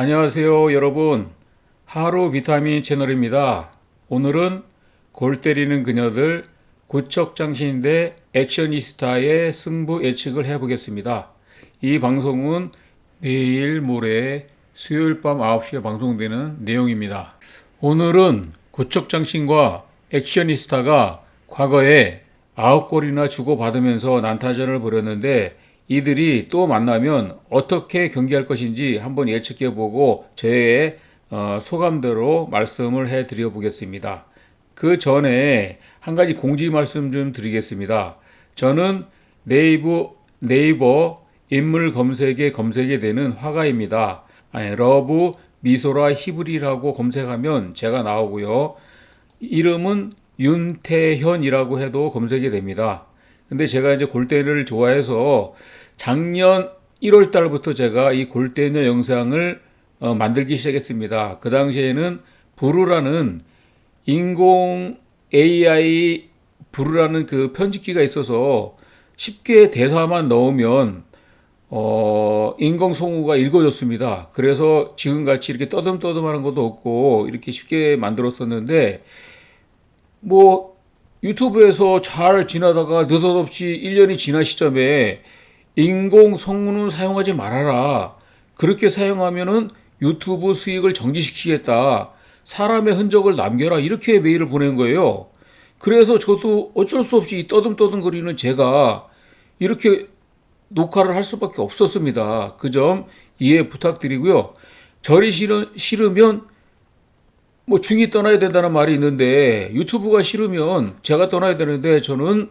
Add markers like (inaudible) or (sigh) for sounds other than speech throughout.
안녕하세요, 여러분. 하루 비타민 채널입니다. 오늘은 골 때리는 그녀들 고척장신 대 액션이스타의 승부 예측을 해보겠습니다. 이 방송은 내일 모레 수요일 밤 9시에 방송되는 내용입니다. 오늘은 고척장신과 액션이스타가 과거에 9골이나 주고받으면서 난타전을 벌였는데 이들이 또 만나면 어떻게 경기할 것인지 한번 예측해 보고 저의 어, 소감대로 말씀을 해 드려 보겠습니다. 그 전에 한 가지 공지 말씀 좀 드리겠습니다. 저는 네이버, 네이버 인물 검색에 검색이 되는 화가입니다. 아니, 러브 미소라 히브리라고 검색하면 제가 나오고요. 이름은 윤태현이라고 해도 검색이 됩니다. 근데 제가 이제 골대를 좋아해서 작년 1월 달부터 제가 이 골대녀 영상을 어, 만들기 시작했습니다. 그 당시에는 부루라는 인공 AI 부루라는 그 편집기가 있어서 쉽게 대사만 넣으면 어, 인공 성우가 읽어줬습니다. 그래서 지금같이 이렇게 떠듬떠듬하는 것도 없고 이렇게 쉽게 만들었었는데 뭐 유튜브에서 잘 지나다가 느닷없이 1년이 지난 시점에 인공 성우는 사용하지 말아라. 그렇게 사용하면은 유튜브 수익을 정지시키겠다. 사람의 흔적을 남겨라. 이렇게 메일을 보낸 거예요. 그래서 저도 어쩔 수 없이 떠듬떠듬거리는 제가 이렇게 녹화를 할 수밖에 없었습니다. 그 점 이해 부탁드리고요. 싫으, 싫으면 뭐 중이 떠나야 된다는 말이 있는데 유튜브가 싫으면 제가 떠나야 되는데 저는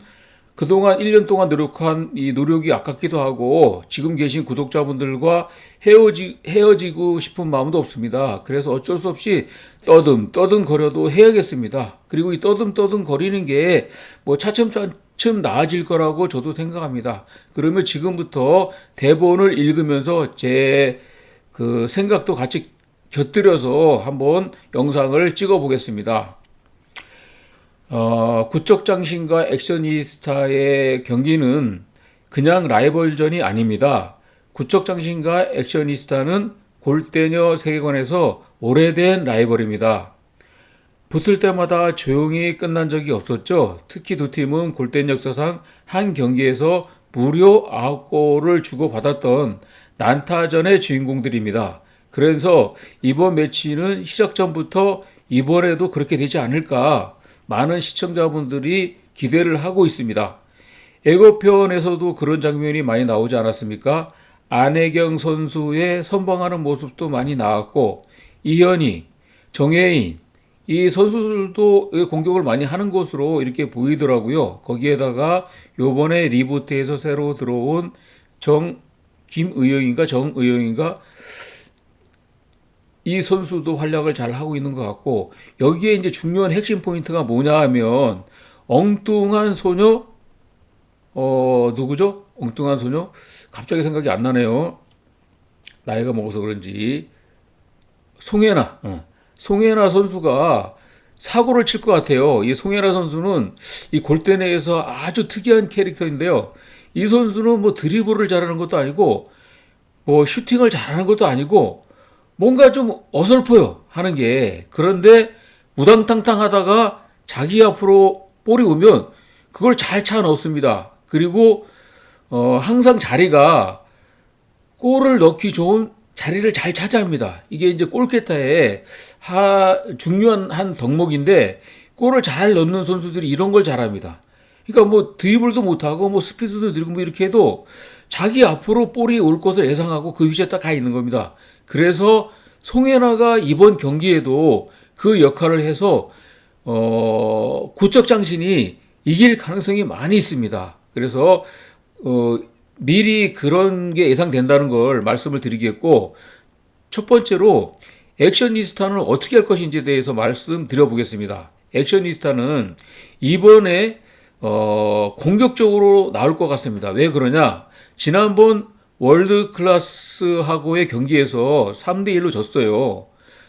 그동안 1년 동안 노력한 이 노력이 아깝기도 하고 지금 계신 구독자분들과 헤어지, 헤어지고 싶은 마음도 없습니다. 그래서 어쩔 수 없이 떠듬, 떠듬 거려도 해야겠습니다. 그리고 이 떠듬, 떠듬 거리는 게 뭐 차츰차츰 나아질 거라고 저도 생각합니다. 그러면 지금부터 대본을 읽으면서 제 그 생각도 같이 곁들여서 한번 영상을 찍어 보겠습니다. 어, 구척장신과 액션이스타의 경기는 그냥 라이벌전이 아닙니다. 구척장신과 액션이스타는 골대녀 세계관에서 오래된 라이벌입니다. 붙을 때마다 조용히 끝난 적이 없었죠. 특히 두 팀은 골대녀 역사상 한 경기에서 무려 9골을 주고받았던 난타전의 주인공들입니다. 그래서 이번 매치는 시작 전부터 이번에도 그렇게 되지 않을까 많은 시청자분들이 기대를 하고 있습니다. 예고편에서도 그런 장면이 많이 나오지 않았습니까? 안혜경 선수의 선방하는 모습도 많이 나왔고 이현희, 정혜인 이 선수들도 공격을 많이 하는 것으로 이렇게 보이더라고요. 거기에다가 요번에 리부트에서 새로 들어온 정 김의영인가 정의영인가 이 선수도 활약을 잘 하고 있는 것 같고 여기에 이제 중요한 핵심 포인트가 뭐냐 하면 엉뚱한 소녀 어 누구죠? 엉뚱한 소녀 갑자기 생각이 안 나네요. 나이가 먹어서 그런지 송혜나 어. 송혜나 선수가 사고를 칠 것 같아요. 이 송혜나 선수는 이 골대 내에서 아주 특이한 캐릭터인데요. 이 선수는 뭐 드리블을 잘하는 것도 아니고 뭐 슈팅을 잘하는 것도 아니고 뭔가 좀 어설퍼요 하는 게 그런데 무당탕탕 하다가 자기 앞으로 볼이 오면 그걸 잘 차 넣습니다. 그리고 어, 항상 자리가 골을 넣기 좋은 자리를 잘 차지합니다. 이게 이제 골키터의 하, 중요한 한 덕목인데 골을 잘 넣는 선수들이 이런 걸 잘합니다. 그러니까 뭐 드리블도 못하고 뭐 스피드도 느리고 뭐 이렇게 해도 자기 앞으로 볼이 올 것을 예상하고 그 위치에 딱 가 있는 겁니다. 그래서 송혜나가 이번 경기에도 그 역할을 해서 어, 구척장신이 이길 가능성이 많이 있습니다. 그래서 어, 미리 그런 게 예상된다는 걸 말씀을 드리겠고 첫 번째로 액션니스타는 어떻게 할 것인지에 대해서 말씀드려보겠습니다. 액션니스타는 이번에 어, 공격적으로 나올 것 같습니다. 왜 그러냐? 지난번 월드 클래스하고의 경기에서 3대 1로 졌어요.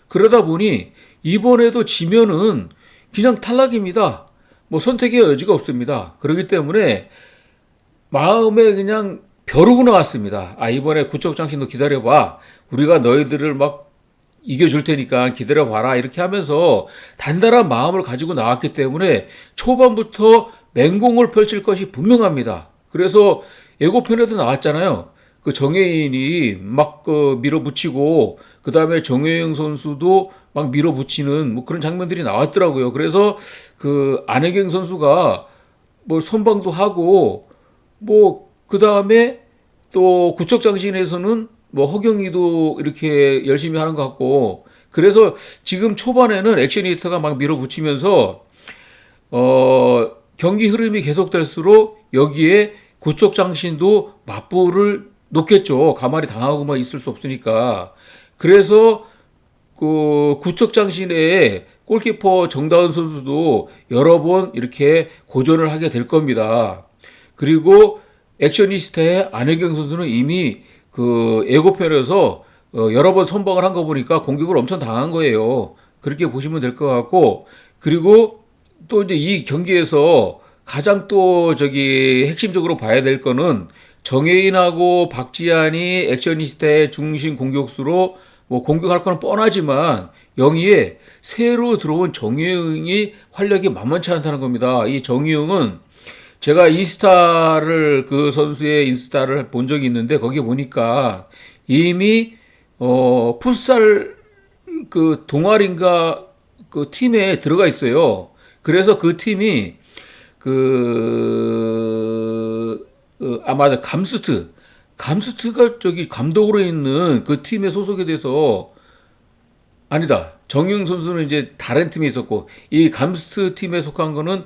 그러다 보니 이번에도 지면은 그냥 탈락입니다. 뭐 선택의 여지가 없습니다. 그렇기 때문에 마음에 그냥 벼르고 나왔습니다. 아, 이번에 구척장신도 기다려봐. 우리가 너희들을 막 이겨줄 테니까 기다려봐라. 이렇게 하면서 단단한 마음을 가지고 나왔기 때문에 초반부터 맹공을 펼칠 것이 분명합니다. 그래서 예고편에도 나왔잖아요. 그 정혜인이 막 그 밀어붙이고 그 다음에 정혜영 선수도 막 밀어붙이는 뭐 그런 장면들이 나왔더라고요. 그래서 그 안혜경 선수가 뭐 선방도 하고 뭐 그 다음에 또 구척장신에서는 뭐 허경이도 이렇게 열심히 하는 것 같고 그래서 지금 초반에는 액션 히터가 막 밀어붙이면서 어 경기 흐름이 계속될수록 여기에 구척장신도 맞불을 놓겠죠. 가만히 당하고만 있을 수 없으니까. 그래서 그 구척장신의 골키퍼 정다은 선수도 여러 번 이렇게 고전을 하게 될 겁니다. 그리고 액션니스타의 안혜경 선수는 이미 그 예고편에서 어, 여러 번 선방을 한 거 보니까 공격을 엄청 당한 거예요. 그렇게 보시면 될 것 같고 그리고 또 이제 이 경기에서 가장 또 저기 핵심적으로 봐야 될 거는 정혜인하고 박지한이 액션니스타의 중심 공격수로 뭐 공격할 거는 뻔하지만 영희에 새로 들어온 정혜영이 활력이 만만치 않다는 겁니다. 이 정혜영은 제가 인스타를 그 선수의 인스타를 본 적이 있는데 거기 보니까 이미 어 풋살 그 동아리인가 그 팀에 들어가 있어요. 그래서 그 팀이 그, 어, 아, 맞아. 감스트. 감스트가 저기 감독으로 있는 그 팀에 소속이 돼서 아니다. 정용 선수는 이제 다른 팀에 있었고 이 감스트 팀에 속한 거는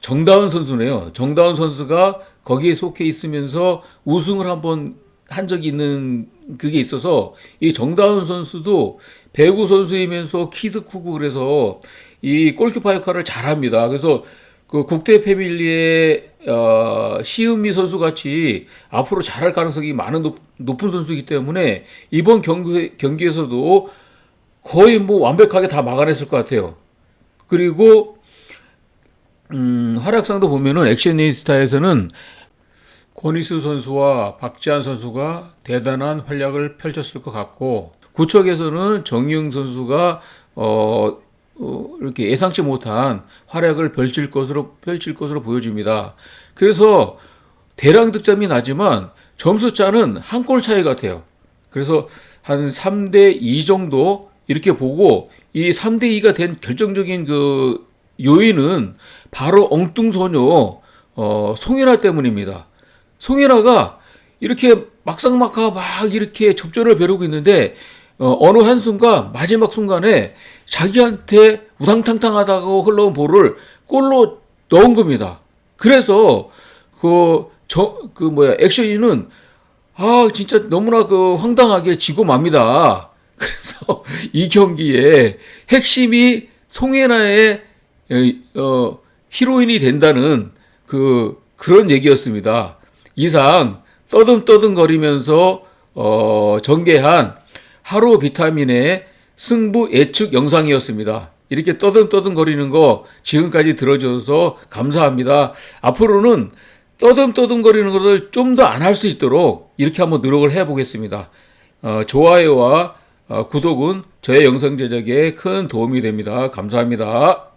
정다운 선수네요. 정다운 선수가 거기에 속해 있으면서 우승을 한번 한 적이 있는 그게 있어서 이 정다운 선수도 배구 선수이면서 키도 크고 그래서 이 골키퍼 역할을 잘합니다. 그래서 그 국대 패밀리의 어, 시은미 선수 같이 앞으로 잘할 가능성이 많은 높, 높은 선수이기 때문에 이번 경기 경기에서도 거의 뭐 완벽하게 다 막아냈을 것 같아요. 그리고 음, 활약상도 보면은 액션니스타에서는 권희수 선수와 박지한 선수가 대단한 활약을 펼쳤을 것 같고 구척에서는 정희영 선수가 어, 어, 이렇게 예상치 못한 활약을 펼칠 것으로 펼칠 것으로 보여집니다. 그래서 대량 득점이 나지만 점수 차는 한 골 차이 같아요. 그래서 한 3대 2 정도 이렇게 보고 이 3대 2가 된 결정적인 그 요인은 바로 엉뚱소녀 어, 송혜나 때문입니다. 송혜나가 이렇게 막상막하 막 이렇게 접전을 벼르고 있는데 어, 어느 한순간 마지막 순간에 자기한테 우상탕탕하다고 흘러온 볼을 골로 넣은 겁니다. 그래서 그, 저, 그 뭐야, 액션이는 아, 진짜 너무나 그 황당하게 지고 맙니다. (laughs) 그래서 이 경기에 핵심이 송혜나의 어, 히로인이 된다는 그 그런 얘기였습니다. 이상 떠듬떠듬 거리면서 어, 전개한 하루 비타민의 승부 예측 영상이었습니다. 이렇게 떠듬떠듬 거리는 거 지금까지 들어줘서 감사합니다. 앞으로는 떠듬떠듬 거리는 것을 좀 더 안 할 수 있도록 이렇게 한번 노력을 해보겠습니다. 어, 좋아요와 어, 구독은 저의 영상 제작에 큰 도움이 됩니다. 감사합니다.